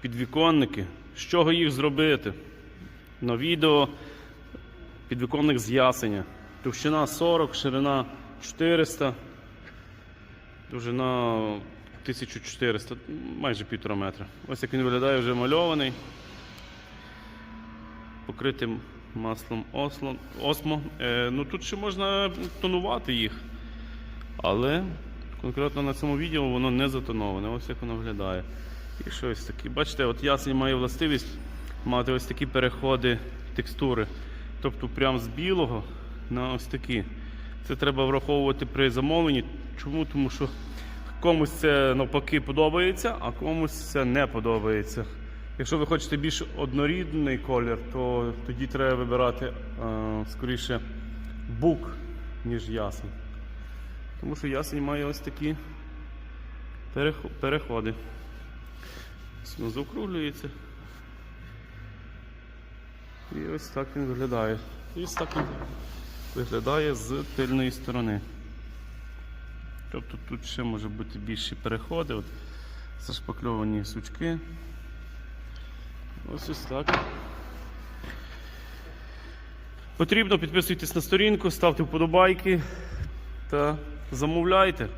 підвіконники. З чого їх зробити? На відео підвіконник з ясеня. Товщина 40, ширина 400, довжина 1400, майже півтора метра. Ось як він виглядає вже мальований. Покритим маслом осло, осмо. Е, ну тут ще можна тонувати їх. Але конкретно на цьому відео воно не затоноване. Ось як воно виглядає. І щось таке. Бачите, от ясень має властивість мати ось такі переходи текстури. Тобто прямо з білого на ось такі. Це треба враховувати при замовленні. Чому? Тому що комусь це навпаки подобається, а комусь це не подобається. Якщо ви хочете більш однорідний колір, то тоді треба вибирати е, скоріше бук, ніж ясень. Тому що ясень має ось такі переходи. Воно заокруглюється. І ось так він виглядає. І ось так він виглядає з тильної сторони. Тобто тут ще може бути більші переходи, от зашпакльовані сучки. Ось ось так. Потрібно підписуйтесь на сторінку, ставте вподобайки та замовляйте.